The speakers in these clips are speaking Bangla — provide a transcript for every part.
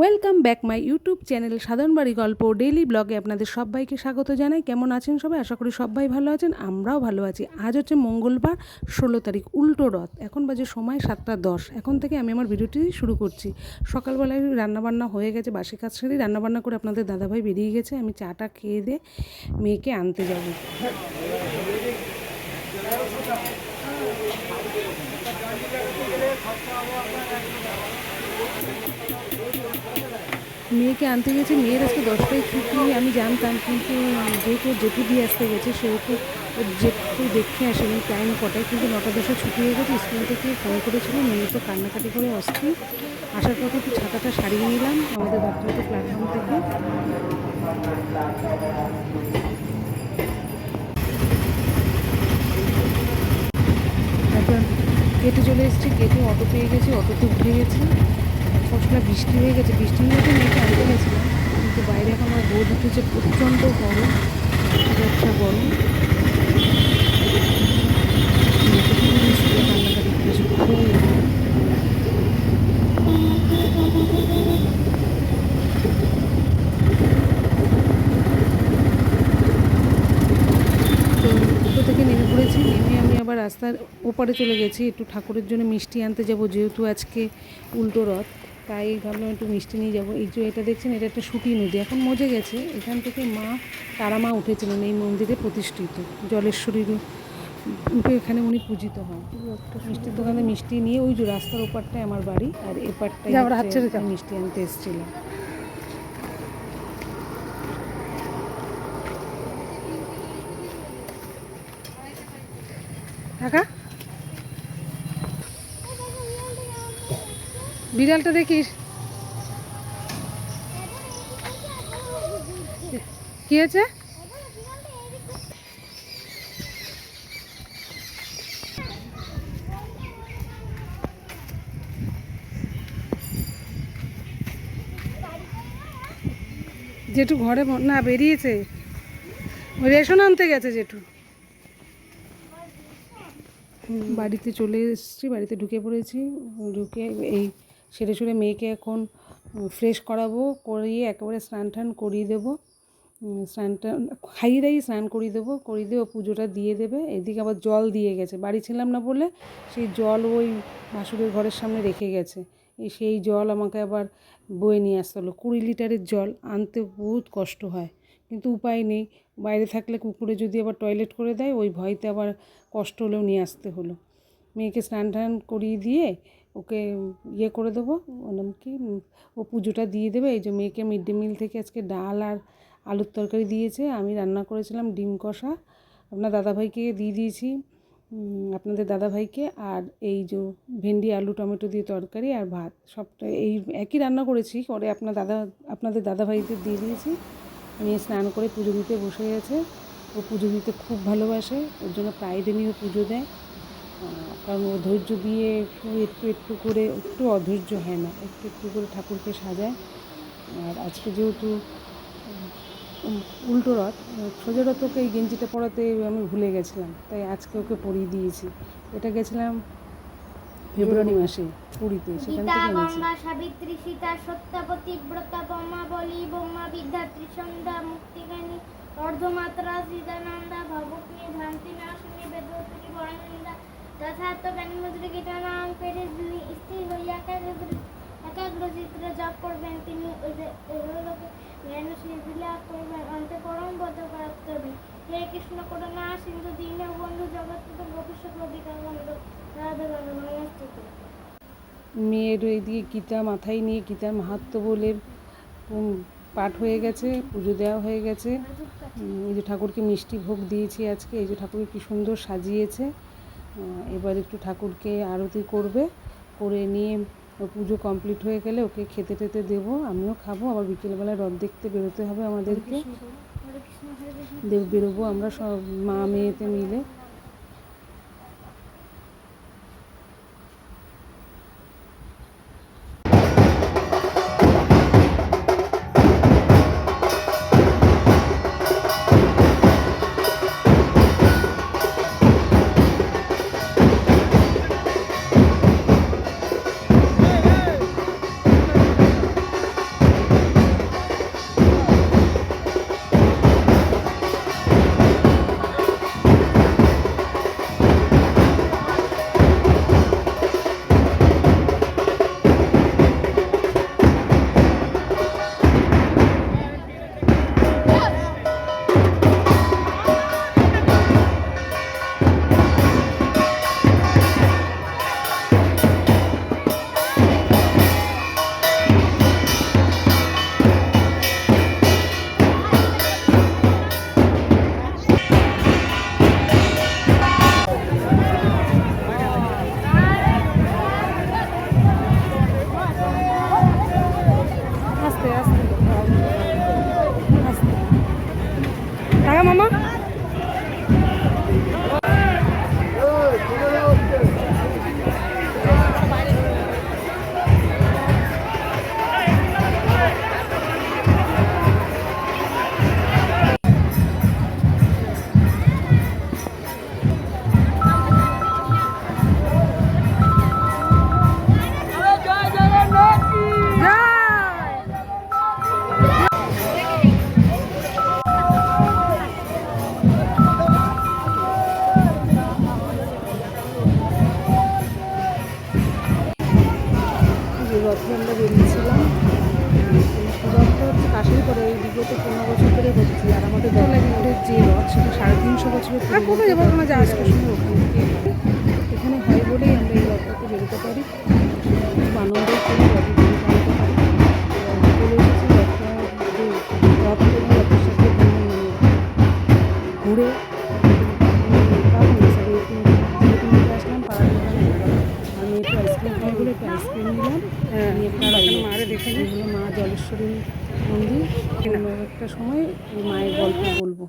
Welcome back my YouTube channel সাধারণ বাড়ি গল্প ডেইলি ব্লগে আপনাদের সবাইকে স্বাগত জানাই। কেমন আছেন সবাই? আশা করি সবাই ভালো আছেন, আমরাও ভালো আছি। আজ হচ্ছে মঙ্গলবার, ষোলো তারিখ, উল্টো রথ। এখন বাজে সময় সাতটা দশ। এখন থেকে আমি আমার ভিডিওটি শুরু করছি। সকালবেলায় রান্নাবান্না হয়ে গেছে, বাসি কাজ সেরে রান্নাবান্না করে আপনাদের দাদাভাই বেরিয়ে গেছে। আমি চাটা খেয়ে দিয়ে মেয়েকে আনতে যাব। মেয়েকে আনতে গেছে, মেয়ের আজকে দশটায় ছুটি, আমি জানতাম কিন্তু যেহেতু জেঠু দিয়ে আসতে গেছে, সেহেতু জেঠু দেখে আসেনি টাইম কটায়, কিন্তু নটা দশে ছুটি হয়ে গেছে, স্কুল থেকে ফোন করেছিল, মেয়ে তো কান্নাকাটি করে অস্থির। আসার পথে একটু ছাতাটা সারিয়ে নিলাম, আমাদের ভদ্রত প্ল্যাটফর্ম থেকে। তারপর গেটে চলে এসেছি, গেটে অটো পেয়ে গেছি অটোতে উঠে গেছি। সবসময় বৃষ্টি হয়ে গেছে। বৃষ্টির মধ্যে মেয়েকে আনতে গেছিলাম। কিন্তু বাইরে এখন আমার রোদ উঠেছে, প্রচণ্ড গরম। একটা গরম। রাস্তার ওপারে চলে গেছি। একটু ঠাকুরের জন্য মিষ্টি আনতে যাব, যেহেতু আজকে উল্টো রথ। তাই ভাবলাম একটু মিষ্টি নিয়ে যাব। এই যে এটা দেখছেন এটা একটা সুটি নদী। এখন মজে গেছে। এখান থেকে মা তারা মা উঠেছিলেন এই মন্দিরে প্রতিষ্ঠিত। জলেশ্বরীর রূপে এখানে উনি পূজিত হন। একটা মিষ্টির দোকানে মিষ্টি নিয়ে ওই যে রাস্তার ওপারটায় আমার বাড়ি আর এপারটায় হচ্ছে মিষ্টি আনতে এসেছিলাম। কাকা? বিড়ালটা দেখিস। কি হয়েছে? জেঠু ঘরে না, বেরিয়েছে। রেশন আনতে গেছে জেঠু। বাড়িতে চলে এসেছি, বাড়িতে ঢুকে পড়েছি। ঢুকে এই সেরে সুরে মেয়েকে এখন ফ্রেশ করাবো, করিয়ে একেবারে স্নান টান করিয়ে দেবো। স্নান টান, খাইয়ে দাইয়ে স্নান করিয়ে দেবো করিয়ে দেবো পুজোটা দিয়ে দেবে। এদিকে আবার জল দিয়ে গেছে। বাড়ি ছিলাম না বলে সেই জল ওই ভাসুরের ঘরের সামনে রেখে গেছে। সেই জল আমাকে আবার বয়ে নিয়ে আসতে হলো। কুড়ি লিটারের জল আনতে বহুত কষ্ট হয়, কিন্তু উপায় নেই। বাইরে থাকলে কুকুরে যদি আবার টয়লেট করে দেয়, ওই ভয়তে আবার কষ্ট হলেও নিয়ে আসতে হলো। মেয়েকে স্নান টান করিয়ে দিয়ে ওকে ইয়ে করে দেবো নাম কি? ও পুজোটা দিয়ে দেবে। এই যে মেয়েকে মিড ডে মিল থেকে আজকে ডাল আর আলুর তরকারি দিয়েছে। আমি রান্না করেছিলাম ডিম কষা। আপনার দাদাভাইকে দিয়ে দিয়েছি আপনাদের দাদাভাইকে। আর এই যে ভেন্ডি, আলু, টমেটো দিয়ে তরকারি আর ভাত, সবটা এই একই রান্না করেছি। পরে আপনার দাদা, আপনাদের দাদাভাইদের দিয়ে দিয়েছি। মেয়ে স্নান করে পুজো দিতে বসে গেছে ও পুজো দিতে খুব ভালোবাসে। ওর জন্য প্রায় দিনই ও পুজো দেয়। কারণ ও ধৈর্য দিয়ে একটু একটু একটু করে একটু অধৈর্য হয় না। একটু একটু করে ঠাকুরকে সাজায়। আর আজকে যেহেতু উল্টো রথ সোজা রথ ওকে এই গেঞ্জিটা পরাতে আমি ভুলে গেছিলাম। তাই আজকে ওকে পরিয়ে দিয়েছি। এটা গেছিলাম ফেব্রুয়ারি মাসে পুরীতে সেখান গীতা থেকে এনেছি। গঙ্গা সাবিত্রী সীতা সত্যবতী ব্রত বলি ব্রহ্মা বিদ্যাত্রী সন্ধ্যা মুক্তিগানী অর্ধমাত্রা সীতানন্দা ভবগ্নি ভ্রান্তি নাশিনী তথার্থ জ্ঞানমুদ্রি কীটানাং পেরে স্থির হইয়া একাগ্র একাগ্র জপ করবেন, তিনি লোকে জ্ঞান সিদ্ধি লাভ করবেন অন্তে পরম বদ্ধ প্রাপ্তবী হে কৃষ্ণ সিন্ধু বন্ধু জগৎ ভবিষ্যৎ অধিকার বন্ধু। রাধা রাধা মেয়ের এইদিকে গীতা মাথায় নিয়ে গীতার মাহাত্ম বলে পাঠ হয়ে গেছে, পুজো দেওয়া হয়ে গেছে। এই যে ঠাকুরকে মিষ্টি ভোগ দিয়েছি আজকে, এই যে ঠাকুরকে কি সুন্দর সাজিয়েছে। এবার একটু ঠাকুরকে আরতি করবে করে নিয়ে পুজো কমপ্লিট হয়ে গেলে ওকে খেতে টেতে দেবো আমিও খাব আবার বিকেলবেলা রথ দেখতে বেরোতে হবে আমাদেরকে। দেব বেরোবো আমরা সব মা মেয়েতে মিলে। আমরা বেরিয়েছিলাম। রথটা হচ্ছে কাশির পরে এই বিগত পনেরো বছর ধরে হচ্ছে আর আমাদের দলাগিরের যে রথ সেটা সাড়ে তিনশো বছরের পুরনো। ওখান? থেকে এখানে হয় বলেই আমরা এই রথটাতে বেরোতে পারি। খুব আনন্দ করি রথে বেরোতে পারি চলে এসেছি রথটা রথ রথের সাথে ঘুরে আসলাম পাড়ার দোকানে আমি একটু আইসক্রিম খাই বলে একটু আইসক্রিম নিলাম। মারে দেখে মা জলেশ্বরী মন্দির। একটা সময় মায়ের গল্প বলব।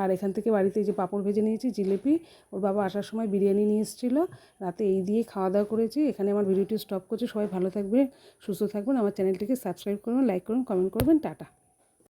আর এখান থেকে বাড়িতে যে পাঁপড় ভেজে নিয়েছি জিলিপি ওর বাবা আসার সময় বিরিয়ানি নিয়ে এসেছিল। রাতে এই দিয়ে খাওয়া দাওয়া করেছি। এখানে আমার ভিডিওটি স্টপ করছি। সবাই ভালো থাকবে সুস্থ থাকবেন। আমার চ্যানেলটিকে সাবস্ক্রাইব করবেন লাইক করুন কমেন্ট করবেন। টাটা।